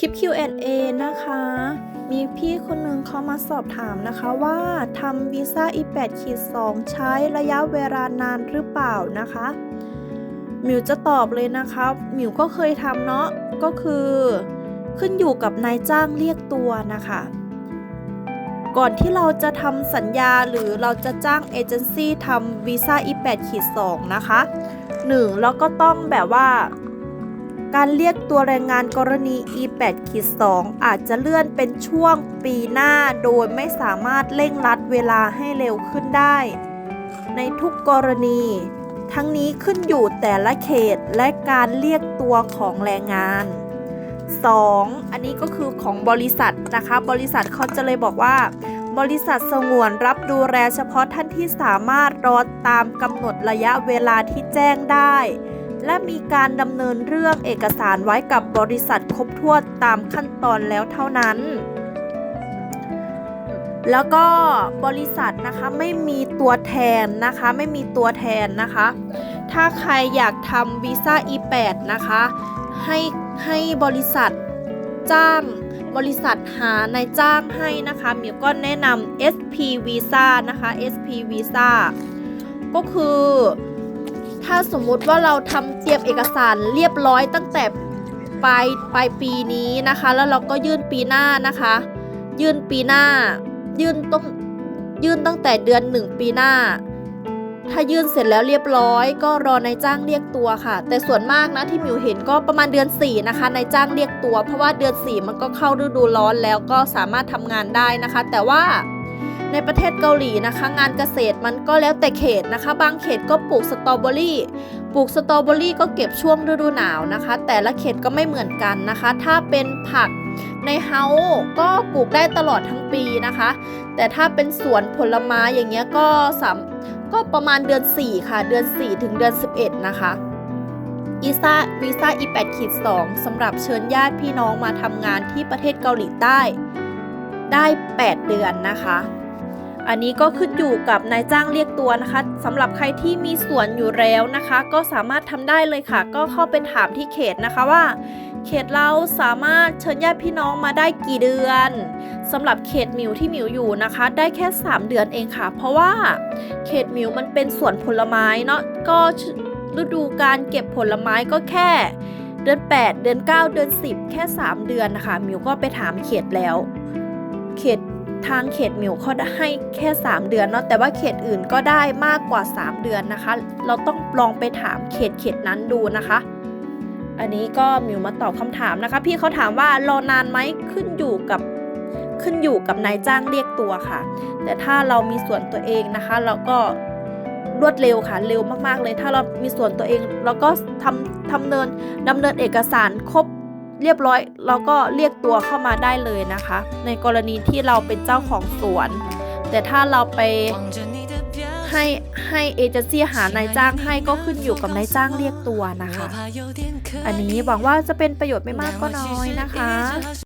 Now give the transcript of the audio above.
คลิป Q&A นะคะ มีพี่คนหนึ่งเขามาสอบถามนะคะว่าทำวีซ่า E8 ขีด2ใช้ระยะเวลานานหรือเปล่านะคะหมิวจะตอบเลยนะคะหมิวก็เคยทำเนาะก็คือขึ้นอยู่กับนายจ้างเรียกตัวนะคะ ก่อนที่เราจะทำสัญญาหรือเราจะจ้างเอเจนซี่ทำวีซ่า E8 ขีด2นะคะ 1. แล้วก็ต้องแบบว่า การเรียกตัวแรงงานกรณี E8 ขีด2อาจจะเลื่อนเป็นช่วงปีหน้าโดยไม่สามารถเร่งรัดเวลาให้เร็วขึ้นได้ ในทุกกรณี ทั้งนี้ขึ้นอยู่แต่ละเขตและการเรียกตัวของแรงงาน 2. อันนี้ก็คือของบริษัทนะคะ บริษัทเขาจะเลยบอกว่า บริษัทสงวนรับดูแลเฉพาะท่านที่สามารถรอตามกำหนดระยะเวลาที่แจ้งได้ และมีการดำเนินเรื่องเอกสารไว้กับบริษัทครบถ้วนตามขั้นตอนแล้วเท่านั้น แล้วก็บริษัทนะคะไม่มีตัวแทนนะคะไม่มีตัวแทนนะคะ ถ้าใครอยากทำวีซ่า E8 นะคะให้ให้บริษัทจ้างบริษัทหานายจ้างให้นะคะมิวก็แนะนำ SP Visa นะคะ SP Visa ก็คือ ถ้าสมมุติว่าเราทำเตรียมเอกสารเรียบร้อยตั้งแต่ปลายปลายปีนี้นะคะ แล้วเราก็ยื่นปีหน้านะคะ ยื่นปีหน้า ยื่นต้องยื่นตั้งแต่เดือนหนึ่งปีหน้า ถ้ายื่นเสร็จแล้วเรียบร้อย ก็รอนายจ้างเรียกตัวค่ะ แต่ส่วนมากนะที่มิวเห็นก็ประมาณเดือน 4 นะคะนายจ้างเรียกตัว เพราะว่าเดือน 4 มันก็เข้าฤดูร้อนแล้วก็สามารถทำงานได้นะคะ แต่ว่า ในประเทศเกาหลีนะคะ งานเกษตรมันก็แล้วแต่เขตนะคะ บางเขตก็ปลูกสตรอเบอรี่ปลูกสตรอเบอรี่ก็เก็บช่วงฤดูหนาวนะคะ แต่ละเขตก็ไม่เหมือนกันนะคะ ถ้าเป็นผักในเฮาก็ปลูกได้ตลอดทั้งปีนะคะ แต่ถ้าเป็นสวนผลไม้อย่างเงี้ยก็สามก็ประมาณเดือน 4 ค่ะ เดือน 4 ถึงเดือน 11 นะคะอีซ่าวีซ่า E8 ขีด2สำหรับเชิญญาติพี่น้องมาทำงานที่ประเทศเกาหลีใต้ ได้ 8 เดือนนะคะ อันนี้ก็ขึ้นอยู่กับนายจ้างเรียกตัวนะคะสำหรับใครที่มีสวนอยู่แล้วนะคะ ก็สามารถทำได้เลยค่ะ ก็เข้าไปถามที่เขตนะคะว่า เขตเราสามารถเชิญญาติพี่น้องมาได้กี่เดือนสำหรับเขตมิวที่มิวอยู่นะคะ ได้แค่ 3 เดือนเองค่ะ เพราะว่าเขตมิวมันเป็นสวนผลไม้เนาะก็ฤดูการเก็บผลไม้ก็แค่เดือน 8 เดือน 9 เดือน 10 แค่ 3 เดือนนะคะมิวก็ไปถามเขตแล้ว เขต ทางเขตมิวเขาให้แค่ 3 เดือนเนาะแต่ว่าเขตอื่นก็ได้มากกว่า 3 เดือนนะคะ เราต้องลองไปถามเขตเขตนั้นดูนะคะ อันนี้ก็มิวมาตอบคำถามนะคะ พี่เขาถามว่ารอนานไหมขึ้นอยู่กับขึ้นอยู่กับนายจ้างเรียกตัวค่ะ แต่ถ้าเรามีส่วนตัวเองนะคะ เราก็รวดเร็วค่ะเร็วมากๆเลย ถ้าเรามีส่วนตัวเองเราก็ทำทำเนินดำเนินเอกสารครบ เรียบร้อยเราก็เรียกตัวเข้ามาได้เลยนะคะ ในกรณีที่เราเป็นเจ้าของสวน แต่ถ้าเราไปให้ให้เอเจนซี่หานายจ้างให้ก็ขึ้นอยู่กับนายจ้างเรียกตัวนะคะ อันนี้หวังว่าจะเป็นประโยชน์ไม่มากก็น้อยนะคะ